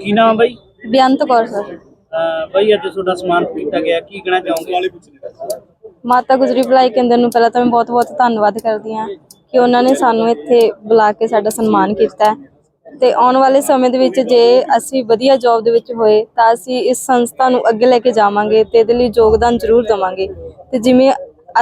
ਕੀ ਨਾਮ ਬਾਈ? ਬੇਅੰਤ ਕੌਰ ਸਰ। ਬਾਈ ਅੱਜ ਤੁਹਾਡਾ ਸਨਮਾਨ ਕੀਤਾ ਗਿਆ ਕੀ ਕਹਿਣਾ ਚਾਹੋਗੇ? ਮਾਤਾ ਗੁਜਰੀ ਭਲਾਈ ਕੇਂਦਰ ਨੂੰ ਪਹਿਲਾਂ ਤਾਂ ਮੈਂ ਬਹੁਤ-ਬਹੁਤ ਧੰਨਵਾਦ ਕਰਦੀ ਹਾਂ ਕਿ ਉਹਨਾਂ ਨੇ ਸਾਨੂੰ ਇੱਥੇ ਬੁਲਾ ਕੇ ਸਾਡਾ ਸਨਮਾਨ ਕੀਤਾ। ਤੇ ਆਉਣ ਵਾਲੇ ਸਮੇਂ ਦੇ ਵਿੱਚ ਜੇ ਅਸੀਂ ਵਧੀਆ ਜੌਬ ਦੇ ਵਿੱਚ ਹੋਏ ਤਾਂ ਅਸੀਂ ਇਸ ਸੰਸਥਾ ਨੂੰ ਅੱਗੇ ਲੈ ਕੇ ਜਾਵਾਂਗੇ ਤੇ ਇਹਦੇ ਲਈ ਯੋਗਦਾਨ ਜ਼ਰੂਰ ਦੇਵਾਂਗੇ। ਤੇ ਜਿਵੇਂ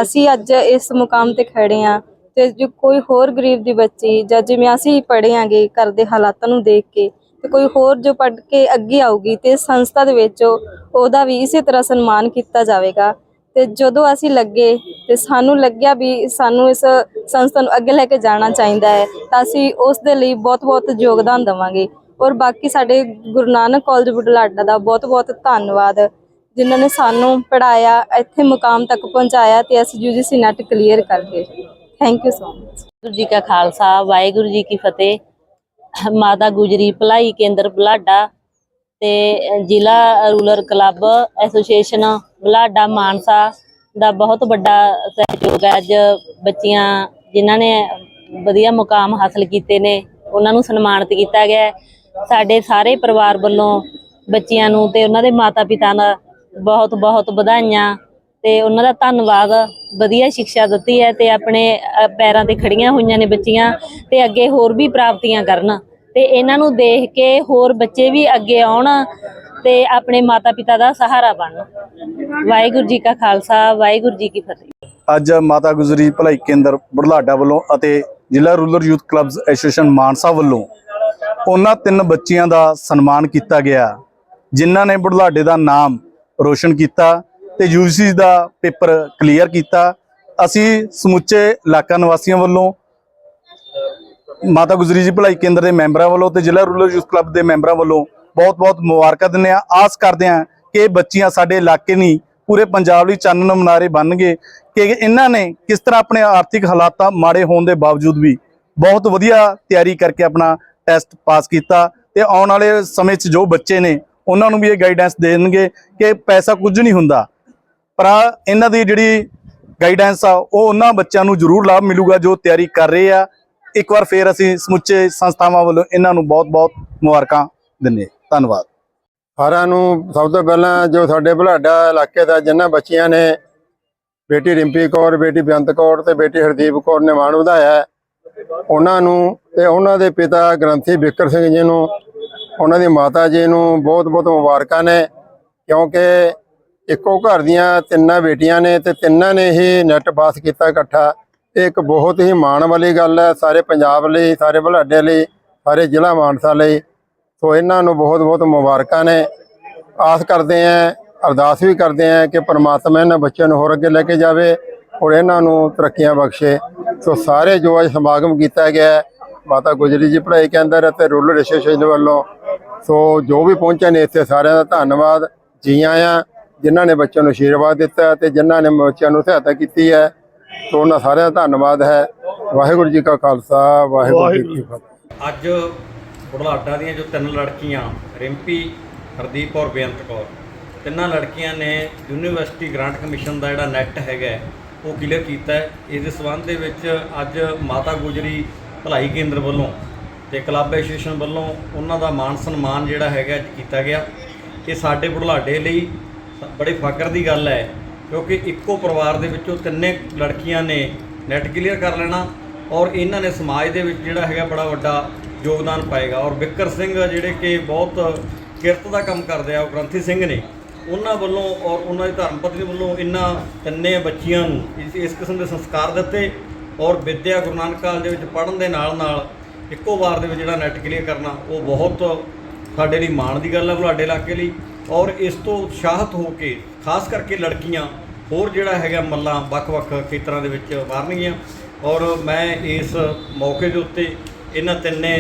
ਅਸੀਂ ਅੱਜ ਇਸ ਮੁਕਾਮ ਤੇ ਖੜੇ ਆ ਤੇ ਜੋ ਕੋਈ ਹੋਰ ਗਰੀਬ ਦੀ ਬੱਚੀ ਜਾਂ ਜਿਵੇਂ ਅਸੀਂ ਪੜ੍ਹੇ ਆਂਗੇ ਘਰ ਦੇ ਹਾਲਾਤਾਂ ਨੂੰ ਦੇਖ ਕੇ ਤੇ ਕੋਈ ਹੋਰ ਜੋ ਪੜ੍ਹ ਕੇ ਅੱਗੇ ਆਊਗੀ ਤੇ ਸੰਸਥਾ ਦੇ ਵਿੱਚ ਉਹਦਾ ਵੀ ਇਸੇ ਤਰ੍ਹਾਂ ਸਨਮਾਨ ਕੀਤਾ ਜਾਵੇਗਾ। ਤੇ ਜਦੋਂ ਅਸੀਂ ਲੱਗੇ ਤੇ ਸਾਨੂੰ ਲੱਗਿਆ ਵੀ ਸਾਨੂੰ ਇਸ ਸੰਸਥਾ ਨੂੰ ਅੱਗੇ ਲੈ ਕੇ ਜਾਣਾ ਚਾਹੀਦਾ ਹੈ, ਤਾਂ ਅਸੀਂ ਉਸ ਦੇ ਲਈ ਬਹੁਤ-ਬਹੁਤ ਯੋਗਦਾਨ ਦੇਵਾਂਗੇ। ਔਰ ਬਾਕੀ ਸਾਡੇ ਗੁਰੂ ਨਾਨਕ ਕਾਲਜ ਬੁਢਲਾਡਾ ਦਾ ਬਹੁਤ-ਬਹੁਤ ਧੰਨਵਾਦ, ਜਿਨ੍ਹਾਂ ਨੇ ਸਾਨੂੰ ਪੜਾਇਆ ਇੱਥੇ ਮੁਕਾਮ ਤੱਕ ਪਹੁੰਚਾਇਆ ਤੇ ਅਸੀਂ ਯੂਜੀਸੀ ਨੈਟ ਕਲੀਅਰ ਕਰਕੇ thank you so much Waheguru ji ਕਾ ਖਾਲਸਾ, ਵਾਹਿਗੁਰੂ ਜੀ ਕੀ ਫਤਿਹ। ਮਾਤਾ ਗੁਜਰੀ ਭਲਾਈ ਕੇਂਦਰ ਬਲਾਡਾ ਤੇ ਜ਼ਿਲ੍ਹਾ ਰੂਰਲ ਕਲੱਬ ਐਸੋਸੀਏਸ਼ਨ ਬਲਾਡਾ ਮਾਨਸਾ ਦਾ ਬਹੁਤ ਵੱਡਾ ਸਹਿਯੋਗ ਹੈ। ਅੱਜ ਬੱਚੀਆਂ ਜਿਨ੍ਹਾਂ ਨੇ ਵਧੀਆ ਮੁਕਾਮ ਹਾਸਲ ਕੀਤੇ ਨੇ, ਉਹਨਾਂ ਨੂੰ ਸਨਮਾਨਿਤ ਕੀਤਾ ਗਿਆ ਸਾਡੇ ਸਾਰੇ ਪਰਿਵਾਰ ਵੱਲੋਂ ਬੱਚਿਆਂ ਨੂੰ ਤੇ ਉਹਨਾਂ ਦੇ ਮਾਤਾ ਪਿਤਾ ਦਾ ਬਹੁਤ ਬਹੁਤ ਵਧਾਈਆਂ। ਤੇ ਉਹਨਾਂ ਦਾ ਧੰਨਵਾਦ, ਵਧੀਆ ਸਿੱਖਿਆ ਦਿੱਤੀ ਹੈ ਤੇ ਆਪਣੇ ਪੈਰਾਂ ਤੇ ਖੜੀਆਂ ਹੋਈਆਂ ਨੇ ਬੱਚੀਆਂ ਤੇ ਅੱਗੇ ਹੋਰ ਵੀ ਪ੍ਰਾਪਤੀਆਂ ਕਰਨ। ਤੇ ਇਹਨਾਂ ਨੂੰ ਦੇਖ ਕੇ ਹੋਰ ਬੱਚੇ ਵੀ ਅੱਗੇ ਆਉਣ ਤੇ ਆਪਣੇ ਮਾਤਾ ਪਿਤਾ ਦਾ ਸਹਾਰਾ ਬਣਨ। ਵਾਹਿਗੁਰੂ ਜੀ ਕਾ ਖਾਲਸਾ, ਵਾਹਿਗੁਰੂ ਜੀ ਕੀ ਫਤਿਹ। ਅੱਜ ਮਾਤਾ ਗੁਜਰੀ ਭਲਾਈ ਕੇਂਦਰ ਬੁਢਲਾਡਾ ਵੱਲੋਂ ਅਤੇ ਜ਼ਿਲ੍ਹਾ rural youth clubs association Mansa ਵੱਲੋਂ ਉਹਨਾਂ ਤਿੰਨ ਬੱਚੀਆਂ ਦਾ ਸਨਮਾਨ ਕੀਤਾ ਗਿਆ, ਜਿਨ੍ਹਾਂ ਨੇ ਬੁਢਲਾਡੇ ਦਾ ਨਾਮ ਰੋਸ਼ਨ ਕੀਤਾ ਤੇ ਯੂਜੀਸੀ ਦਾ ਪੇਪਰ ਕਲੀਅਰ ਕੀਤਾ। ਅਸੀਂ ਸਮੁੱਚੇ ਇਲਾਕਾ ਨਿਵਾਸੀਆਂ ਵੱਲੋਂ, ਮਾਤਾ ਗੁਜਰੀ ਜੀ ਭਲਾਈ ਕੇਂਦਰ ਦੇ ਮੈਂਬਰਾਂ ਵੱਲੋਂ ਤੇ ਜ਼ਿਲ੍ਹਾ ਰੂਰਲ ਯੂਥ ਕਲੱਬ ਦੇ ਮੈਂਬਰਾਂ ਵੱਲੋਂ ਬਹੁਤ-ਬਹੁਤ ਮੁਬਾਰਕਾਂ ਦਿੰਦੇ ਆ ਆਸ ਕਰਦੇ ਆ ਕਿ ਇਹ ਬੱਚੀਆਂ ਸਾਡੇ ਇਲਾਕੇ ਨਹੀਂ ਪੂਰੇ ਪੰਜਾਬ ਲਈ ਚਾਨਣ ਮਨਾਰੇ ਬਣਨਗੇ ਕਿ ਇਹਨਾਂ ਨੇ ਕਿਸ ਤਰ੍ਹਾਂ ਆਪਣੇ ਆਰਥਿਕ ਹਾਲਾਤਾਂ ਮਾੜੇ ਹੋਣ ਦੇ ਬਾਵਜੂਦ ਵੀ ਬਹੁਤ ਵਧੀਆ ਤਿਆਰੀ ਕਰਕੇ ਆਪਣਾ ਟੈਸਟ ਪਾਸ ਕੀਤਾ ਤੇ ਆਉਣ ਵਾਲੇ ਸਮੇਂ 'ਚ ਜੋ ਬੱਚੇ ਨੇ, ਉਹਨਾਂ ਨੂੰ ਵੀ ਇਹ ਗਾਈਡੈਂਸ ਦੇਣਗੇ ਕਿ ਪੈਸਾ ਕੁਝ ਨਹੀਂ ਹੁੰਦਾ। ਪਰ ਇਹਨਾਂ ਦੀ ਜਿਹੜੀ ਗਾਈਡੈਂਸ ਆ, ਉਹ ਉਹਨਾਂ ਬੱਚਿਆਂ ਨੂੰ ਜ਼ਰੂਰ ਲਾਭ ਮਿਲੂਗਾ ਜੋ ਤਿਆਰੀ ਕਰ ਰਹੇ ਆ। ਇੱਕ ਵਾਰ ਫੇਰ ਅਸੀਂ ਸਮੁੱਚੇ ਸੰਸਥਾਵਾਂ ਵੱਲੋਂ ਇਹਨਾਂ ਨੂੰ ਬਹੁਤ-ਬਹੁਤ ਮੁਬਾਰਕਾਂ ਦਿੰਦੇ ਧੰਨਵਾਦ। ਸਾਰਿਆਂ ਨੂੰ ਸਭ ਤੋਂ ਪਹਿਲਾਂ ਜੋ ਸਾਡੇ ਬੁਢਲਾਡਾ ਇਲਾਕੇ ਦਾ ਜਿਨ੍ਹਾਂ ਬੱਚੀਆਂ ਨੇ ਬੇਟੀ ਰਿੰਪੀ ਕੌਰ, ਬੇਟੀ ਬੇਅੰਤ ਕੌਰ ਤੇ ਬੇਟੀ ਹਰਦੀਪ ਕੌਰ ਨੇ ਮਾਣ ਵਧਾਇਆ ਉਹਨਾਂ ਨੂੰ ਤੇ ਉਹਨਾਂ ਦੇ ਪਿਤਾ ਗ੍ਰੰਥੀ ਬਿਕਰ ਸਿੰਘ ਜੀ ਨੂੰ, ਉਹਨਾਂ ਦੀ ਮਾਤਾ ਜੀ ਨੂੰ ਬਹੁਤ-ਬਹੁਤ ਮੁਬਾਰਕਾਂ ਨੇ, ਕਿਉਂਕਿ ਇੱਕੋ ਘਰ ਦੀਆਂ ਤਿੰਨਾਂ ਬੇਟੀਆਂ ਨੇ ਤੇ ਤਿੰਨਾਂ ਨੇ ਹੀ ਨੈਟ ਪਾਸ ਕੀਤਾ ਇਕੱਠਾ। ਇਹ ਇੱਕ ਬਹੁਤ ਹੀ ਮਾਣ ਵਾਲੀ ਗੱਲ ਹੈ ਸਾਰੇ ਪੰਜਾਬ ਲਈ, ਸਾਰੇ ਬੁਢਲਾਡੇ ਲਈ, ਸਾਰੇ ਜ਼ਿਲ੍ਹਾ ਮਾਨਸਾ ਲਈ। ਸੋ ਇਹਨਾਂ ਨੂੰ ਬਹੁਤ ਬਹੁਤ ਮੁਬਾਰਕਾਂ ਨੇ। ਆਸ ਕਰਦੇ ਆਂ ਅਰਦਾਸ ਵੀ ਕਰਦੇ ਆਂ ਕਿ ਪਰਮਾਤਮਾ ਇਹਨਾਂ ਬੱਚਿਆਂ ਨੂੰ ਹੋਰ ਅੱਗੇ ਲੈ ਕੇ ਜਾਵੇ ਔਰ ਇਹਨਾਂ ਨੂੰ ਤਰੱਕੀਆਂ ਬਖਸ਼ੇ। ਸੋ ਸਾਰੇ ਜੋ ਅੱਜ ਸਮਾਗਮ ਕੀਤਾ ਗਿਆ ਮਾਤਾ ਗੁਜਰੀ ਜੀ ਪੜ੍ਹਾਈ ਕੇਂਦਰ ਅਤੇ ਰੂਰਲ ਐਸੋਸੀਏਸ਼ਨ ਵੱਲੋਂ। ਸੋ ਜੋ ਵੀ ਪਹੁੰਚੇ ਨੇ ਇੱਥੇ ਸਾਰਿਆਂ ਦਾ ਧੰਨਵਾਦ। ਜੀ ਆਇਆਂ। ਜਿਨ੍ਹਾਂ ਨੇ ਬੱਚਿਆਂ ਨੂੰ ਆਸ਼ੀਰਵਾਦ ਦਿੱਤਾ ਤੇ ਜਿਨ੍ਹਾਂ ਨੇ ਬੱਚਿਆਂ ਨੂੰ ਸਹਾਇਤਾ ਕੀਤੀ ਹੈ ਸੋ ਉਹਨਾਂ ਸਾਰਿਆਂ ਦਾ ਧੰਨਵਾਦ ਹੈ। ਵਾਹਿਗੁਰੂ ਜੀ ਕਾ ਖਾਲਸਾ ਵਾਹਿਗੁਰੂ ਜੀ ਕੀ ਫਤਿਹ। ਅੱਜ ਬੁਢਲਾਡਾ ਦੀਆਂ ਜੋ ਤਿੰਨ ਲੜਕੀਆਂ ਰਿੰਪੀ ਹਰਦੀਪ ਔਰ ਬੇਅੰਤ ਕੌਰ ਤਿੰਨਾਂ ਲੜਕੀਆਂ ਨੇ ਯੂਨੀਵਰਸਿਟੀ ਗ੍ਰਾਂਟ ਕਮਿਸ਼ਨ ਦਾ ਜਿਹੜਾ ਨੈਟ ਹੈਗਾ ਉਹ ਕਲੀਅਰ ਕੀਤਾ ਹੈ। ਇਸ ਦੇ ਸਬੰਧ ਦੇ ਵਿੱਚ ਅੱਜ ਮਾਤਾ ਗੁਜਰੀ ਭਲਾਈ ਕੇਂਦਰ ਵੱਲੋਂ ਤੇ ਕਲੱਬ ਐਸੋਸੀਏਸ਼ਨ ਵੱਲੋਂ ਉਹਨਾਂ ਦਾ ਮਾਣ ਸਨਮਾਨ ਜਿਹੜਾ ਹੈਗਾ ਅੱਜ ਕੀਤਾ ਗਿਆ। ਇਹ ਸਾਡੇ ਬੁਢਲਾਡੇ ਲਈ ਬੜੇ ਫਖਰ ਦੀ ਗੱਲ ਹੈ, ਕਿਉਂਕਿ ਇੱਕੋ ਪਰਿਵਾਰ ਦੇ ਵਿੱਚੋਂ ਤਿੰਨੇ ਲੜਕੀਆਂ ਨੇ ਨੈਟ ਕਲੀਅਰ ਕਰ ਲੈਣਾ ਔਰ ਇਹਨਾਂ ਨੇ ਸਮਾਜ ਦੇ ਵਿੱਚ ਜਿਹੜਾ ਹੈਗਾ ਬੜਾ ਵੱਡਾ ਯੋਗਦਾਨ ਪਾਏਗਾ। ਔਰ ਬਿੱਕਰ ਸਿੰਘ ਜਿਹੜੇ ਕਿ ਬਹੁਤ ਕਿਰਤ ਦਾ ਕੰਮ ਕਰਦੇ ਆ, ਉਹ ਗ੍ਰੰਥੀ ਸਿੰਘ ਨੇ, ਉਹਨਾਂ ਵੱਲੋਂ ਔਰ ਉਹਨਾਂ ਦੀ ਧਰਮ ਪਤਨੀ ਵੱਲੋਂ ਇਹਨਾਂ ਤਿੰਨੇ ਬੱਚੀਆਂ ਨੂੰ ਇਸ ਇਸ ਕਿਸਮ ਦੇ ਸੰਸਕਾਰ ਦਿੱਤੇ ਔਰ ਵਿਦਿਆ ਗੁਰੂ ਨਾਨਕ ਕਾਲਜ ਦੇ ਵਿੱਚ ਪੜ੍ਹਨ ਦੇ ਨਾਲ ਨਾਲ ਇੱਕੋ ਵਾਰ ਦੇ ਵਿੱਚ ਜਿਹੜਾ ਨੈਟ ਕਲੀਅਰ ਕਰਨਾ, ਉਹ ਬਹੁਤ ਸਾਡੇ ਲਈ ਮਾਣ ਦੀ ਗੱਲ ਹੈ ਬੁਢਲਾਡੇ ਇਲਾਕੇ ਲਈ। ਔਰ ਇਸ ਤੋਂ ਉਤਸ਼ਾਹਤ ਹੋ ਕੇ, ਖਾਸ ਕਰਕੇ ਲੜਕੀਆਂ, ਹੋਰ ਜਿਹੜਾ ਹੈਗਾ ਮੱਲਾਂ ਵੱਖ-ਵੱਖ ਖੇਤਰਾਂ ਦੇ ਵਿੱਚ ਵਾਰਨਗੀਆਂ। ਔਰ ਮੈਂ ਇਸ ਮੌਕੇ ਦੇ ਉੱਤੇ ਇਹਨਾਂ ਤਿੰਨੇ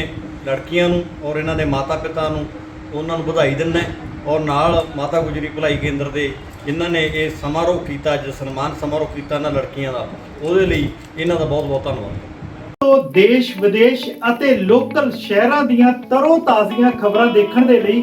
ਲੜਕੀਆਂ ਨੂੰ ਔਰ ਇਹਨਾਂ ਦੇ ਮਾਤਾ-ਪਿਤਾ ਨੂੰ ਉਹਨਾਂ ਨੂੰ ਵਧਾਈ ਦਿੰਦਾ ਔਰ ਨਾਲ ਮਾਤਾ ਗੁਜਰੀ ਭਲਾਈ ਕੇਂਦਰ ਦੇ ਜਿਨ੍ਹਾਂ ਨੇ ਇਹ ਸਮਾਰੋਹ ਕੀਤਾ, ਅੱਜ ਸਨਮਾਨ ਸਮਾਰੋਹ ਕੀਤਾ ਇਹਨਾਂ ਲੜਕੀਆਂ ਦਾ, ਉਹਦੇ ਲਈ ਇਹਨਾਂ ਦਾ ਬਹੁਤ-ਬਹੁਤ ਧੰਨਵਾਦ। ਤੋਂ ਦੇਸ਼ ਵਿਦੇਸ਼ ਅਤੇ ਲੋਕਲ ਸ਼ਹਿਰਾਂ ਦੀਆਂ ਤਰੋ ਤਾਜ਼ੀਆਂ ਖਬਰਾਂ ਦੇਖਣ ਦੇ ਲਈ